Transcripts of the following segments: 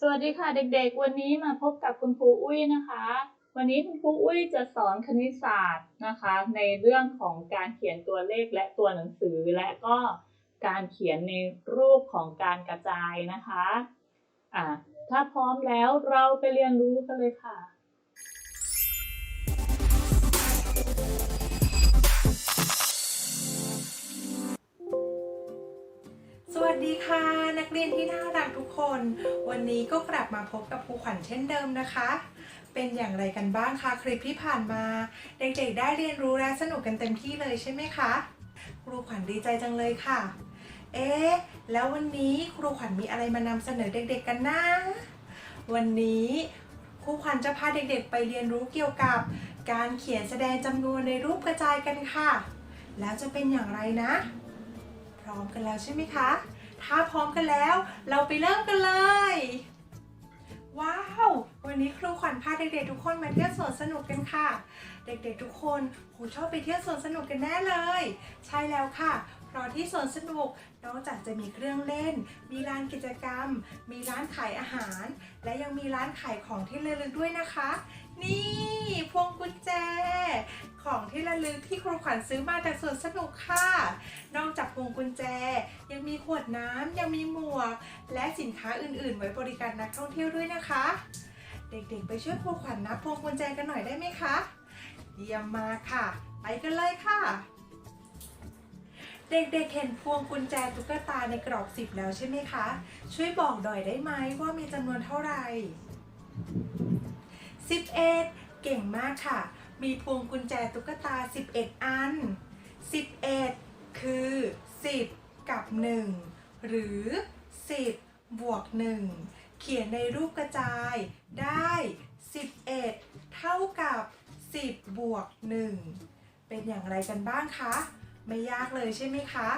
สวัสดีค่ะเด็กๆ วันนี้มาพบกับคุณครูอุ้ยนะคะ วันนี้คุณครูอุ้ยจะสอนคณิตศาสตร์นะคะ ในเรื่องของการเขียนตัวเลขและตัวหนังสือ และก็การเขียนในรูปของการกระจายนะคะอ่าถ้าพร้อมแล้วเราไปเรียนรู้กันเลยค่ะ วัสดีค่ะ นักเรียนที่น่ารักทุกคน วันนี้ก็กลับมาพบกับครูขวัญเช่นเดิมนะคะ เป็นอย่างไรกันบ้างคะคลิปที่ผ่านมา เด็กๆได้เรียนรู้และสนุกกันเต็มที่เลยใช่ไหมคะครูขวัญดีใจจังเลยค่ะ เอ๊ะแล้ววันนี้ครูขวัญมีอะไรมานำเสนอเด็กๆกันนะ วันนี้ครูขวัญจะพาเด็กๆ ไปเรียนรู้เกี่ยวกับ การเขียนแสดงจำนวนในรูปกระจายกันค่ะ แล้วจะเป็นอย่างไรนะ พร้อมกันแล้วใช่ไหมคะ ถ้าพร้อมกันแล้ว เราไปเริ่มกันเลย ว้าว วันนี้ครูขวัญพาเด็กๆทุกคนมาเที่ยวสวนสนุกกันค่ะ เด็กๆทุกคนครูชอบไปเที่ยวสวนสนุกกันแน่เลย ใช่แล้วค่ะเพราะที่สวนสนุกนอกจากจะมีเครื่องเล่น มีร้านกิจกรรม มีร้านขายอาหาร และยังมีร้านขายของที่ระลึกด้วยนะคะ นี่พวงกุญแจ ของที่ระลึกที่ครูขวัญซื้อมาจากสวนสนุกค่ะ นอกจากพวงกุญแจ ยังมีขวดน้ำยังมีหมวก และสินค้าอื่น ๆ ไว้บริการนักท่องเที่ยวด้วยนะคะ เด็กๆ ไปช่วยครูขวัญนับพวงกุญแจกันหน่อยได้ไหมคะเยี่ยมมากค่ะ ไปกันเลยค่ะ เด็กๆเห็นพวงกุญแจตุ๊กตาในกรอบสิบแล้วใช่ไหมคะ ช่วยบอกหน่อยได้ไหมว่ามีจำนวนเท่าไหร่ 11 เก่งมากค่ะ มีพวงกุญแจตุ๊กตา 11 อัน 11 คือ 10 กับ 1 หรือ 10 บวก 1 เขียนในรูปกระจายได้ 11 เท่ากับ 10 บวก 1 เป็นอย่างไรกันบ้างคะ ไม่ยากเลยใช่ไหมคะ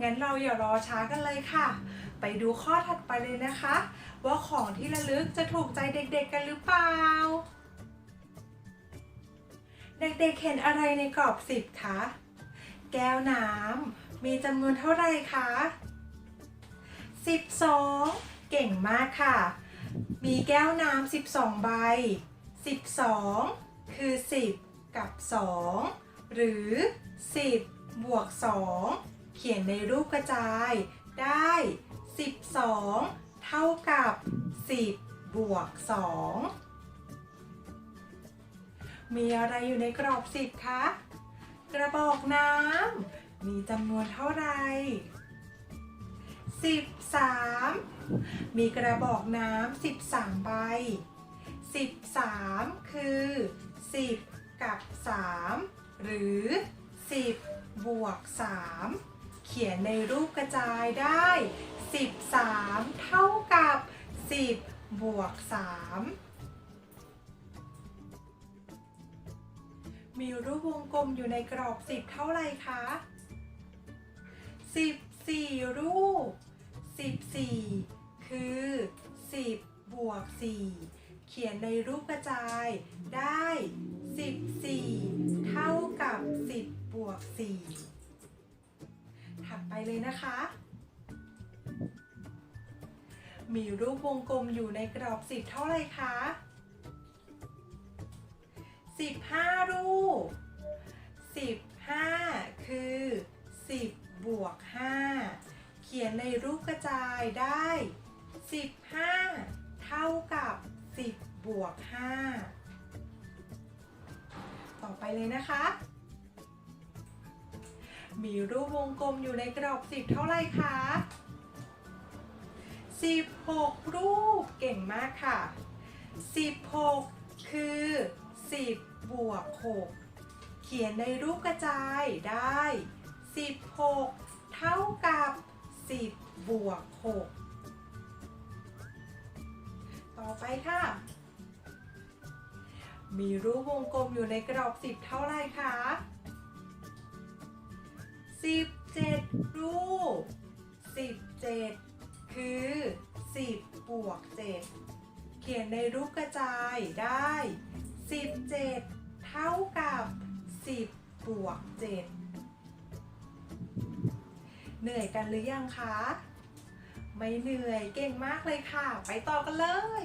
งั้นเราอย่ารอช้ากันเลยค่ะ ไปดูข้อถัดไปเลยนะคะ ว่าของที่ระลึกจะถูกใจเด็กๆกันหรือเปล่า เด็กๆเห็นอะไรในกรอบสิบคะ แก้วน้ำมีจำนวนเท่าไหร่คะ 12 เก่งมากค่ะ มีแก้วน้ำ12 ใบ 12 คือ 10 กับ 2 หรือ 10 บวก 2 เขียนในรูปกระจายได้ 12 เท่ากับ 10 บวก 2 มีอะไรอยู่ในกรอบสิบคะ กระบอกน้ำ มีจำนวนเท่าไหร่ 13 มีกระบอกน้ำ 13 ใบ 13 คือ 10 กับ 3 หรือ 10 บวก 3 เขียนในรูปกระจายได้ 13 เท่ากับ 10 บวก 3 มีรูปวงกลมอยู่ในกรอบ 10 เท่าไรคะ 14 รูป 14 คือ 10 บวก 4 เขียนในรูปกระจายได้ 14 เท่ากับ 10 บวก 4 ถัดไปเลยนะคะ มีรูปวงกลมอยู่ในกรอบ10เท่าไรคะ15รูป15คือ10บวก5เขียนในรูปกระจายได้15เท่ากับ10บวก5ต่อไปเลยนะคะ มีรูปวงกลมอยู่ในกรอบ10เท่าไรคะ16 รูปเก่งมากค่ะ 16 คือ 10 บวก 6 เขียนในรูปกระจายได้ 16 เท่ากับ 10 บวก 6 ต่อไปค่ะ มีรูปวงกลมอยู่ในกรอบ 10 เท่าไรคะ 17รูป17คือ10บวก7เขียนในรูปกระจายได้17เท่ากับ10บวก7เหนื่อยกันหรือยังคะ ไม่เหนื่อยเก่งมากเลยค่ะ ไปต่อกันเลย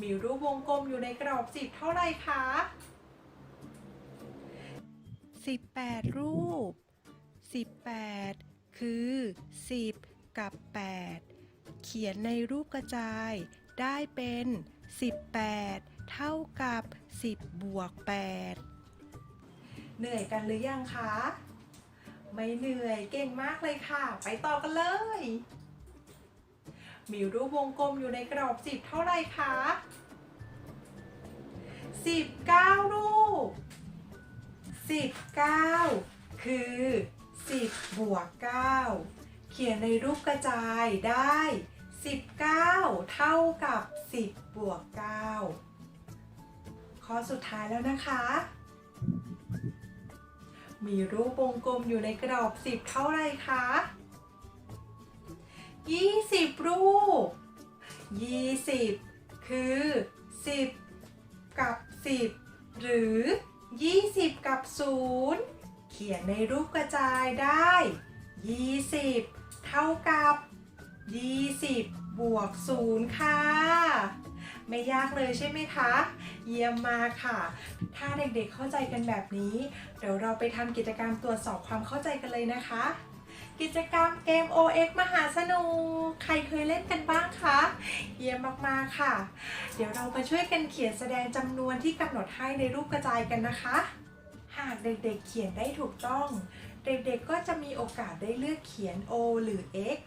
มีรูปวงกลมอยู่ในกรอบสิบเท่าไรคะ 8 รูป 18 คือ 10 กับ 8 เขียนในรูปกระจายได้เป็น 18 เท่ากับ 10 บวก 8 เหนื่อยกันหรือยังคะ ไม่เหนื่อยเก่งมากเลยค่ะ ไปต่อกันเลย มีรูปวงกลมอยู่ในกรอบสิบเท่าไหร่คะสิบเก้ารูป สิบเก้าคือสิบบวกเก้าเขียนในรูปกระจายได้สิบเก้าเท่ากับสิบบวกเก้าข้อสุดท้ายแล้วนะคะ มีรูปวงกลมอยู่ในกรอบสิบเท่าไรคะยี่สิบรูปยี่สิบคือสิบกับสิบหรือ ยี่สิบกับศูนย์เขียนในรูปกระจายได้ยี่สิบเท่ากับยี่สิบบวกศูนย์ค่ะ ไม่ยากเลยใช่ไหมคะ เยี่ยมมากค่ะ ถ้าเด็กๆเข้าใจกันแบบนี้ เดี๋ยวเราไปทำกิจกรรมตรวจสอบความเข้าใจกันเลยนะคะ กิจกรรมเกม OX มหาสนุก ใครเคยเล่นกันบ้างคะ เยี่ยมมากๆค่ะ เดี๋ยวเรามาช่วยกันเขียนแสดงจำนวนที่กำหนดให้ในรูปกระจายกันนะคะ หากเด็กๆเขียนได้ถูกต้อง เด็กๆก็จะมีโอกาสได้เลือกเขียน O หรือ X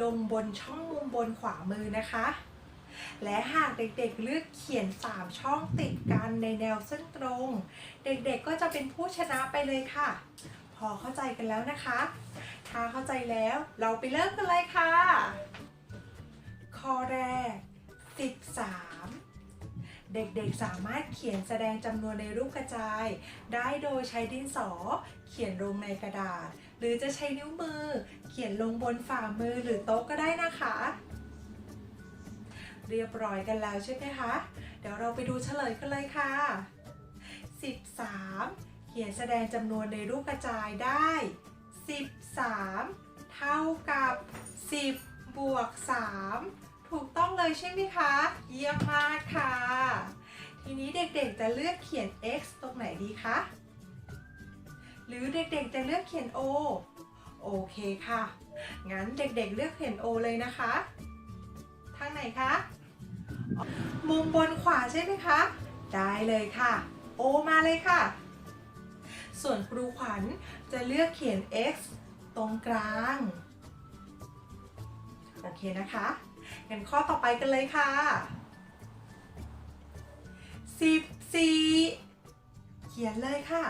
ลงบนช่องมุมบนขวามือนะคะ และหากเด็กๆเลือกเขียน 3 ช่องติดกันในแนวเส้นตรง เด็กๆก็จะเป็นผู้ชนะไปเลยค่ะ พอเข้าใจกันแล้วนะคะ ถ้าเข้าใจแล้ว เราไปเริ่มกันเลยค่ะ ข้อแรก 13 เด็กๆสามารถเขียนแสดงจำนวนในรูปกระจาย ได้โดยใช้ดินสอ เขียนลงในกระดาษ หรือจะใช้นิ้วมือ เขียนลงบนฝ่ามือหรือโต๊ะก็ได้นะคะ เรียบร้อยกันแล้วใช่ไหมคะ เดี๋ยวเราไปดูเฉลยกันเลยค่ะ 13 เขียนแสดงจำนวนในรูปกระจายได้ 13 เท่ากับ 10 บวก 3 ถูกต้องเลยใช่ไหมคะ เยี่ยมมากค่ะ ทีนี้เด็กๆจะเลือกเขียน x ตรงไหนดีคะ หรือเด็กๆจะเลือกเขียน o โอเคค่ะ งั้นเด็กๆเลือกเขียน o เลยนะคะ ทางไหนคะ มุมบนขวาใช่ไหมคะ ได้เลยค่ะ โอมาเลยค่ะ ส่วนครูขวัญจะเลือกเขียน x ตรงกลาง โอเคนะคะงั้นข้อต่อไปกันเลยค่ะ 14 เขียนเลยค่ะ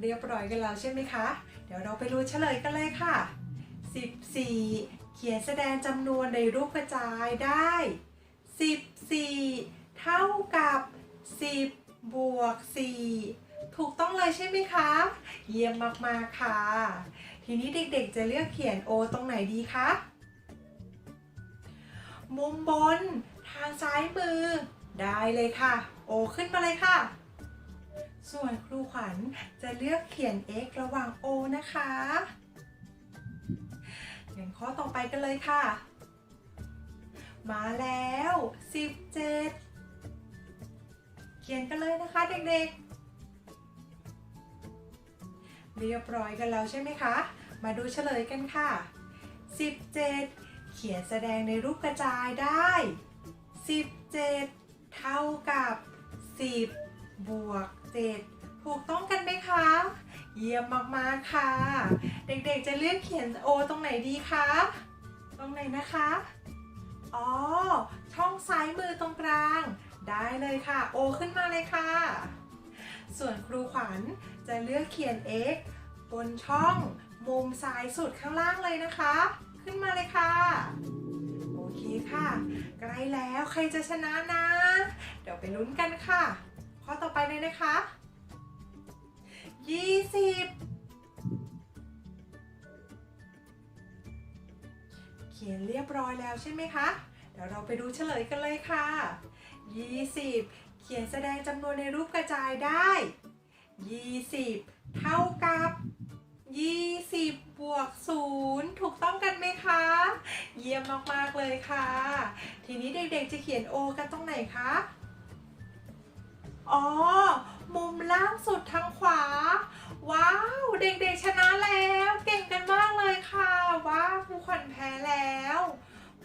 เรียบร้อยกันแล้วใช่ไหมคะ เดี๋ยวเราไปรู้เฉลยกันเลยค่ะ 14 เขียนแสดงจำนวนในรูปกระจายได้ 14 เท่ากับ 10 บวก 4 ถูกต้องเลยใช่ไหมคะ เยี่ยมมากๆค่ะ ทีนี้เด็กๆจะเลือกเขียน O ตรงไหนดีคะ มุมบน ทางซ้ายมือ ได้เลยค่ะ O ขึ้นมาเลยค่ะ ส่วนครูขวัญจะเลือกเขียน x ระหว่าง o นะคะงั้นข้อต่อไปกันเลยค่ะ มาแล้ว 17เขียนกันเลยนะคะเด็กๆ เรียบร้อยกันแล้วใช่ไหมคะ มาดูเฉลยกันค่ะ 17 เขียนแสดงในรูปกระจายได้ 17 เท่ากับ 10 บวก 7 ถูกต้องกันไหมคะ เยี่ยมมากๆค่ะ เด็กๆจะเลือกเขียน O ตรงไหนดีคะ ตรงไหนนะคะ อ๋อ ช่องซ้ายมือตรงกลาง ได้เลยค่ะ O ขึ้นมาเลยค่ะ ส่วนครูขวัญจะเลือกเขียน x บนช่องมุมซ้ายสุดข้างล่างเลยนะคะ ขึ้นมาเลยค่ะ โอเคค่ะ ใกล้แล้วใครจะชนะนะ เดี๋ยวไปลุ้นกันค่ะ ข้อต่อไปเลยนะคะ 20เขียนเรียบร้อยแล้วใช่ไหมคะ เดี๋ยวเราไปดูเฉลยกันเลยค่ะ 20 เขียนแสดงจำนวนในรูปกระจายได้ 20 เท่ากับ 20 บวก 0 ถูกต้องกันไหมคะ เยี่ยมมาก ๆ เลยค่ะ ทีนี้เด็ก ๆ จะเขียน O กันตรงไหนคะ อ๋อ มุมล่างสุดทางขวา ว้าว เด็ก ๆ ชนะแล้ว เก่งกันมากเลยค่ะ ว้าวครูขวัญแพ้แล้ว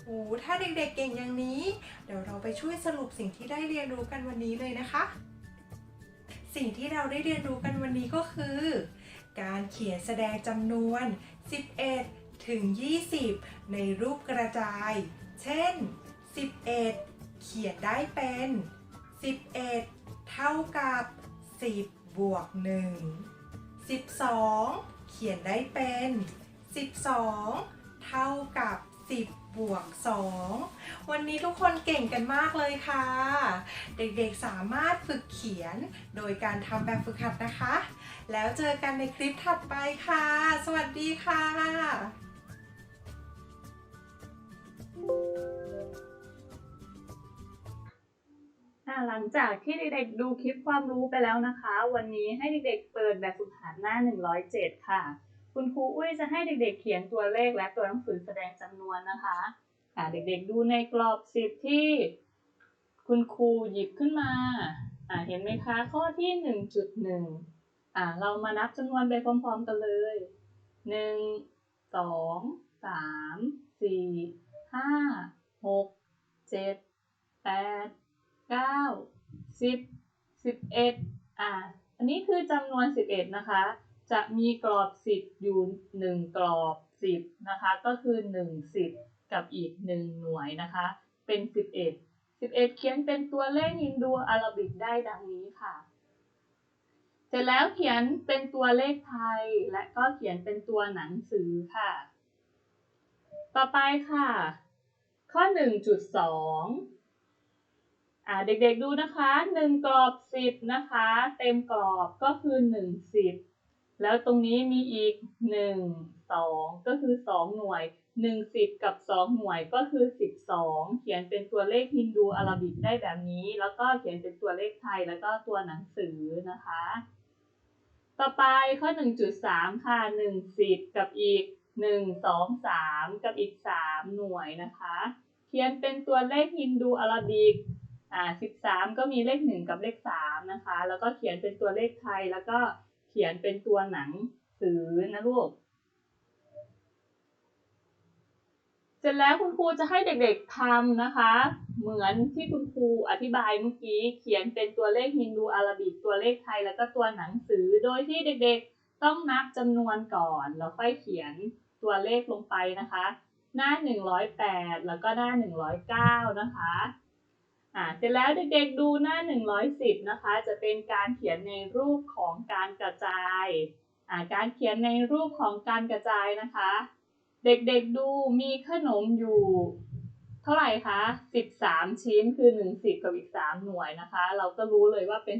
โอ้ถ้าเด็กๆเก่งอย่างนี้ เดี๋ยวเราไปช่วยสรุปสิ่งที่ได้เรียนรู้กันวันนี้เลยนะคะ สิ่งที่เราได้เรียนรู้กันวันนี้ก็คือ การเขียนแสดงจำนวน 11 ถึง 20 ในรูปกระจาย เช่น 11 เขียนได้เป็น 11 เท่ากับ 10 บวก 1 12 เขียนได้เป็น 12 เท่ากับ 10 บวก 2 วันนี้ทุกคนเก่งกันมากเลยค่ะ เด็กๆสามารถฝึกเขียนโดยการทำแบบฝึกหัดนะคะ แล้วเจอกันในคลิปถัดไปค่ะ สวัสดีค่ะ่าหลังจากที่เด็กๆดูคลิปความรู้ไปแล้วนะคะ วันนี้ให้เด็กๆเปิดแบบฝึกหัดหน้า 107 ค่ะ คุณครูอุ้ยจะให้เด็กๆ เขียนตัวเลขและตัวหนังสือแสดงจำนวนนะคะอ่าเด็กๆดูในกรอบสิบที่คุณครูหยิบขึ้นมาอ่าเห็นไหมคะข้อที่ 1.1อ่าเรามานับจำนวนไปพร้อมๆกันเลยหนึ่งสองสามสี่ห้าหกเจ็ดแปดเก้าสิบสิบเอ็ดอ่าอันนี้คือจำนวนสิบเอ็ดนะคะ จะมีกรอบสิบอยู่หนึ่งกรอบสิบนะคะ ก็คือหนึ่งสิบกับอีกหนึ่งหน่วยนะคะ เป็นสิบเอ็ดสิบเอ็ดเขียนเป็นตัวเลขฮินดูอาราบิกได้ดังนี้ค่ะเสร็จแล้วเขียนเป็นตัวเลขไทย และก็เขียนเป็นตัวหนังสือค่ะ ต่อไปค่ะ ข้อ 1.2อ่าเด็กๆดูนะคะ 1 กรอบ 10 นะคะ เต็มกรอบก็คือ 1 10 แล้วตรงนี้มีอีก 1 2 ก็คือ 2 หน่วย 1 10 กับ 2 หน่วยก็คือ 12 เขียนเป็นตัวเลขฮินดูอาราบิกได้แบบนี้ แล้วก็เขียนเป็นตัวเลขไทยแล้วก็ตัวหนังสือนะคะ ต่อไปข้อ 1.3 ค่ะ 1 10 กับอีก 1 2 3 กับอีก 3 หน่วยนะคะ เขียนเป็นตัวเลขฮินดูอาราบิกอ่า13 ก็มีเลข 1 กับเลข 3 นะคะ แล้วก็เขียนเป็นตัวเลขไทยแล้วก็ ขียนเป็นตัวหนังสือนะลูก เสร็จแล้วคุณครูจะให้เด็กๆทำนะคะ เหมือนที่คุณครูอธิบายเมื่อกี้ เขียนเป็นตัวเลขฮินดูอาราบิกตัวเลขไทย แล้วก็ตัวหนังสือ โดยที่เด็กๆต้องนับจำนวนก่อน แล้วค่อยเขียนตัวเลขลงไปนะคะ หน้า 108 แล้วก็หน้า 109 นะคะ อ่าเสร็จแล้วเด็กๆดูหน้า 110 นะคะ จะเป็นการเขียนในรูปของการกระจายอ่าการเขียนในรูปของการกระจายนะคะ เด็กๆดูมีขนมอยู่ เท่าไหร่คะ 13 ชิ้นคือ 1 10 กับอีก 3 หน่วยนะคะ เราก็รู้เลยว่าเป็น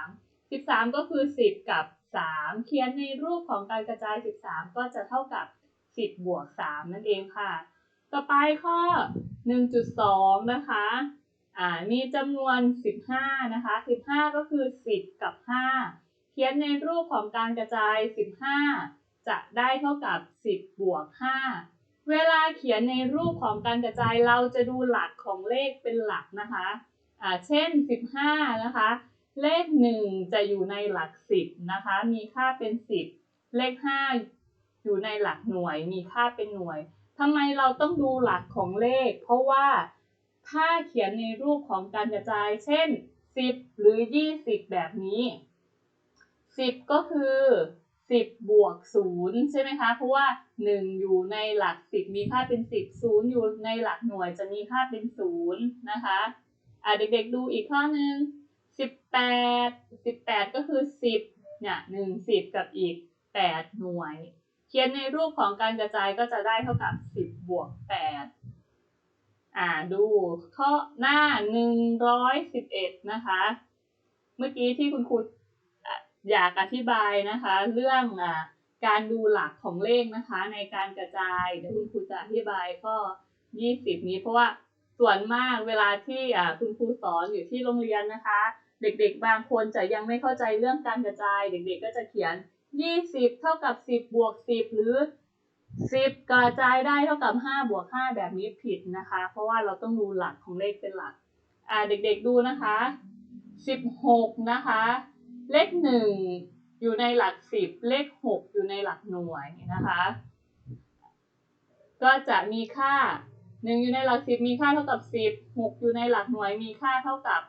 13 13 ก็คือ 10 กับ 3 เขียนในรูปของการกระจาย 13 ก็จะเท่ากับ 10 บวก 3 นั่นเองค่ะ ต่อไปข้อ 1.2 นะคะ อ่ามีจำนวน 15 นะคะ 15 ก็คือ 10 กับ 5 เขียนในรูปของการกระจาย 15 จะได้เท่ากับ 10 บวก 5 เวลาเขียนในรูปของการกระจายเราจะดูหลักของเลขเป็นหลักนะคะอ่าเช่น 15 นะคะ เลข 1 จะอยู่ในหลัก 10 นะคะ มีค่าเป็น 10 เลข 5 อยู่ในหลักหน่วย มีค่าเป็นหน่วยทำไมเราต้องดูหลักของเลข เพราะว่า ถ้าเขียนในรูปของการกระจาย เช่น 10 หรือ 20 แบบนี้ 10 ก็คือ 10 บวก 0 ใช่ไหมคะ เพราะว่า 1 อยู่ในหลัก 10 มีค่าเป็น 10 0 อยู่ในหลักหน่วยจะมีค่าเป็น 0 นะคะอะเด็กๆดูอีกข้อหนึ่ง18 18 ก็คือ 10เนี่ย1 10 กับอีก 8 หน่วย เขียนในรูปของการกระจายก็จะได้เท่ากับ 10 บวก 8 อ่าดูข้อหน้า 111 นะคะ เมื่อกี้ที่คุณครูอยากอธิบายนะคะ เรื่องอ่าการดูหลักของเลขนะคะ ในการกระจายเดี๋ยวคุณครูจะอธิบายข้อ 20 นี้ เพราะว่าส่วนมากเวลาที่อ่าคุณครูสอนอยู่ที่โรงเรียนนะคะ เด็กๆ บางคนจะยังไม่เข้าใจเรื่องการกระจาย เด็กๆ ก็จะเขียนยี่สิบเท่ากับสิบบวกสิบหรือ สิบกระจายได้เท่ากับห้าบวกห้าแบบนี้ผิดนะคะ เพราะว่าเราต้องดูหลักของเลขเป็นหลัก อ่าเด็กๆดูนะคะสิบหกนะคะ เลขหนึ่งอยู่ในหลักสิบเลขหกอยู่ในหลักหน่วยนะคะ ก็จะมีค่าหนึ่งอยู่ในหลักสิบมีค่าเท่ากับสิบหกอยู่ในหลักหน่วยมีค่าเท่ากับ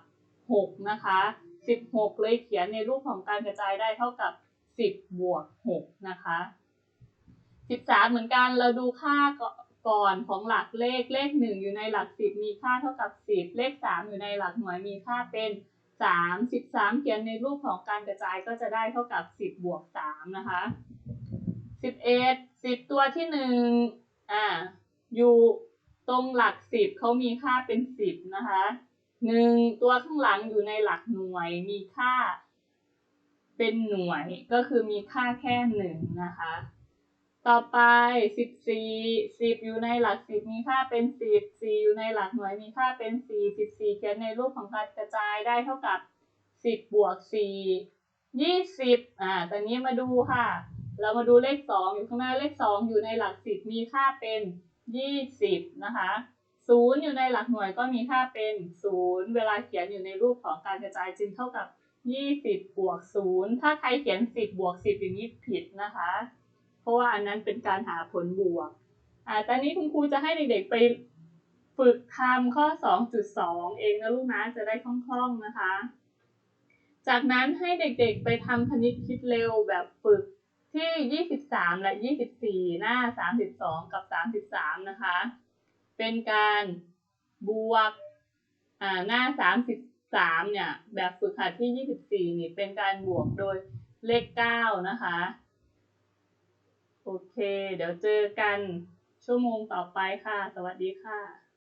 หกนะคะสิบหกเลยเขียนในรูปของการกระจายได้เท่ากับสิบบวกหกนะคะ สิบสามเหมือนกันเราดูค่าก่อนของหลักเลขเลขหนึ่งอยู่ในหลักสิบมีค่าเท่ากับสิบเลขสามอยู่ในหลักหน่วยมีค่าเป็นสามสิบสามเขียนในรูปของการกระจายก็จะได้เท่ากับสิบบวกสามนะคะสิบเอ็ดสิบตัวที่หนึ่งอ่าอยู่ตรงหลักสิบเขามีค่าเป็นสิบนะคะหนึ่งตัวข้างหลังอยู่ในหลักหน่วยมีค่าเป็นหน่วยก็คือมีค่าแค่หนึ่งนะคะ ต่อไปสิบสี่สิบอยู่ในหลักสิบมีค่าเป็นสิบสี่อยู่ในหลักหน่วยมีค่าเป็นสี่สิบสี่เขียนในรูปของการกระจายได้เท่ากับสิบบวกสี่ยี่สิบอ่าตอนนี้มาดูค่ะ เรามาดูเลขสองอยู่ข้างหน้าเลขสองอยู่ในหลักสิบมีค่าเป็นยี่สิบนะคะศูนย์อยู่ในหลักหน่วยก็มีค่าเป็นศูนย์เวลาเขียนอยู่ในรูปของการกระจายจึงเท่ากับยี่สิบบวกศูนย์ถ้าใครเขียนสิบบวกสิบอย่างนี้ผิดนะคะ เพราะว่าอันนั้นเป็นการหาผลบวก อ่า ตอนนี้คุณครูจะให้เด็กๆไปฝึกทำข้อ 2.2 เองนะลูกนะ จะได้คล่องๆนะคะ จากนั้นให้เด็กๆไปทำคณิตคิดเร็วแบบฝึกที่ 23 และ 24 หน้า 32 กับ 33 นะคะ เป็นการบวก อ่า หน้า 33 เนี่ย แบบฝึกหัดที่ 24 นี่ เป็นการบวกโดยเลข 9 นะคะ โอเค เดี๋ยวเจอกันชั่วโมงต่อไปค่ะ สวัสดีค่ะ